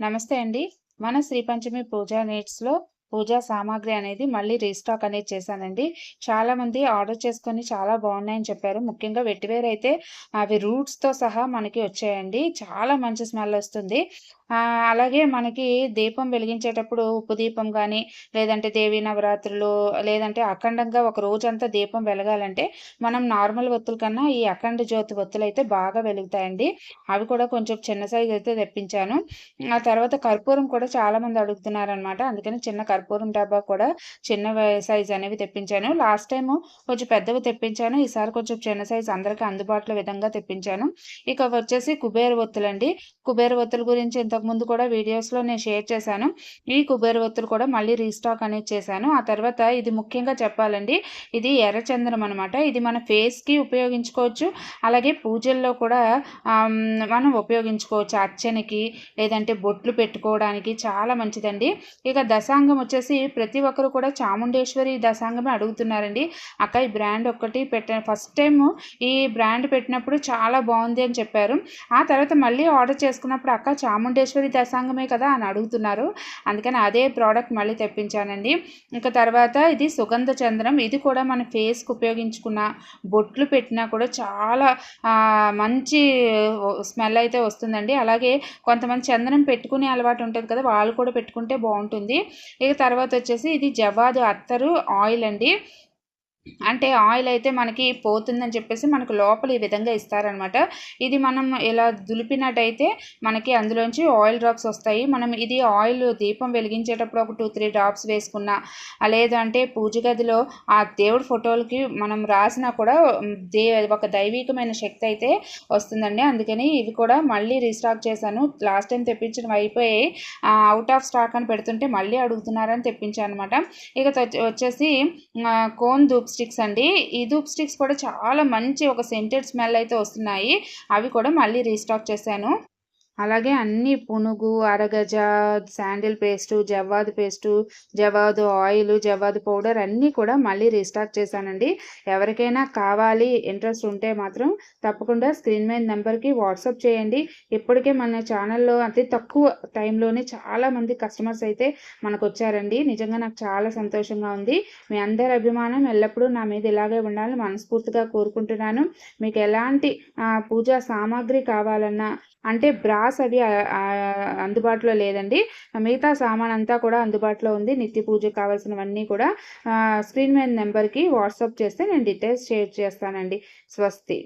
నమస్తే అండి. మన శ్రీ పంచమి పూజా నేట్స్లో పూజా సామాగ్రి అనేది మళ్ళీ రీస్టాక్ అనేది చేశానండి. చాలా మంది ఆర్డర్ చేసుకొని చాలా బాగున్నాయని చెప్పారు. ముఖ్యంగా వెట్టివేర్ అయితే అవి రూట్స్తో సహా మనకి వచ్చాయండి. చాలా మంచి స్మెల్ వస్తుంది. అలాగే మనకి దీపం వెలిగించేటప్పుడు ఉప్పు దీపం కానీ లేదంటే దేవీ నవరాత్రులు లేదంటే అఖండంగా ఒక రోజంతా దీపం వెలగాలంటే మనం నార్మల్ ఒత్తుల కన్నా ఈ అఖండ జ్యోతి ఒత్తులు అయితే బాగా వెలుగుతాయండి. అవి కూడా కొంచెం చిన్న సైజు అయితే తెప్పించాను. ఆ తర్వాత కర్పూరం కూడా చాలా మంది అడుగుతున్నారు అడుగుతున్నారనమాట అందుకని చిన్న కర్పూరం డబ్బా కూడా చిన్న సైజ్ అనేవి తెప్పించాను. లాస్ట్ టైం కొంచెం పెద్దవి తెప్పించాను. ఈసారి కొంచెం చిన్న సైజ్ అందరికీ అందుబాటులో విధంగా తెప్పించాను. ఇక వచ్చేసి కుబేర ఒత్తులండి. కుబేర ఒత్తుల గురించి ఇంత ఇంతకుముందు కూడా వీడియోస్లో నేను షేర్ చేశాను. ఈ కుబేర ఒత్తులు కూడా మళ్ళీ రీస్టాక్ అనేది చేశాను. ఆ తర్వాత ఇది ముఖ్యంగా చెప్పాలండి ఇది ఎర్రచందనం అనమాట ఇది మన ఫేస్కి ఉపయోగించుకోవచ్చు. అలాగే పూజల్లో కూడా మనం ఉపయోగించుకోవచ్చు అర్చనకి లేదంటే బొట్లు పెట్టుకోవడానికి చాలా మంచిదండి. ఇక దశాంగం వచ్చేసి ప్రతి ఒక్కరు కూడా చాముండేశ్వరి దశాంగమే అడుగుతున్నారండి. అక్క ఈ బ్రాండ్ ఒక్కటి పెట్ట ఫస్ట్ టైం ఈ బ్రాండ్ పెట్టినప్పుడు చాలా బాగుంది అని చెప్పారు. ఆ తర్వాత మళ్ళీ ఆర్డర్ చేసుకున్నప్పుడు అక్క చాముండేశ్వరి మల్లేశ్వరి దశాంగమే కదా అని అడుగుతున్నారు. అందుకని అదే ప్రోడక్ట్ మళ్ళీ తెప్పించానండి. ఇంకా తర్వాత ఇది సుగంధ చంద్రం ఇది కూడా మన ఫేస్కి ఉపయోగించుకున్న బొట్లు పెట్టినా కూడా చాలా మంచి స్మెల్ అయితే వస్తుందండి. అలాగే కొంతమంది చందనం పెట్టుకునే అలవాటు ఉంటుంది కదా వాళ్ళు కూడా పెట్టుకుంటే బాగుంటుంది. ఇక తర్వాత వచ్చేసి ఇది జవాదు అత్తరు ఆయిల్ అండి. అంటే ఆయిల్ అయితే మనకి పోతుందని చెప్పేసి మనకు లోపల ఈ విధంగా ఇస్తారనమాట ఇది మనం ఇలా దులిపినట్టయితే మనకి అందులోంచి ఆయిల్ డ్రాప్స్ వస్తాయి. మనం ఇది ఆయిల్ దీపం వెలిగించేటప్పుడు ఒక టూ త్రీ డ్రాప్స్ వేసుకున్నా లేదంటే పూజ గదిలో ఆ దేవుడి ఫోటోలకి మనం రాసినా కూడా దే ఒక దైవికమైన శక్తి అయితే వస్తుందండి. అందుకని ఇవి కూడా మళ్ళీ రీస్టాక్ చేశాను. లాస్ట్ టైం తెప్పించడం అయిపోయి అవుట్ ఆఫ్ స్టాక్ అని పెడుతుంటే మళ్ళీ అడుగుతున్నారని తెప్పించాను అనమాట ఇక వచ్చేసి కోన్ స్టిక్స్ అండి. ఈ ధూప్ స్టిక్స్ కూడా చాలా మంచి ఒక సెంటెడ్ స్మెల్ అయితే వస్తున్నాయి. అవి కూడా మళ్ళీ రీస్టాక్ చేశాను. అలాగే అన్ని పునుగు అరగజ శాండిల్ పేస్టు జవ్వాదు పేస్టు జవాదు ఆయిల్ జవాదు పౌడర్ అన్నీ కూడా మళ్ళీ రీస్టాక్ చేశానండి. ఎవరికైనా కావాలి ఇంట్రెస్ట్ ఉంటే మాత్రం తప్పకుండా స్క్రీన్ మీద నెంబర్కి వాట్సాప్ చేయండి. ఇప్పటికే మన ఛానల్లో అతి తక్కువ టైంలోనే చాలామంది కస్టమర్స్ అయితే మనకు వచ్చారండి నిజంగా నాకు చాలా సంతోషంగా ఉంది. మీ అందరి అభిమానం ఎల్లప్పుడూ నా మీద ఇలాగే ఉండాలని మనస్ఫూర్తిగా కోరుకుంటున్నాను. మీకు ఎలాంటి పూజా సామాగ్రి కావాలన్నా అంటే బ్రా బ్రాస్ అది అందుబాటులో లేదండి. మిగతా సామాన్ అంతా కూడా అందుబాటులో ఉంది. నిత్య పూజకు కావాల్సినవన్నీ కూడా స్క్రీన్ మీద నెంబర్కి వాట్సాప్ చేస్తే నేను డీటెయిల్స్ షేర్ చేస్తానండి. స్వస్తి.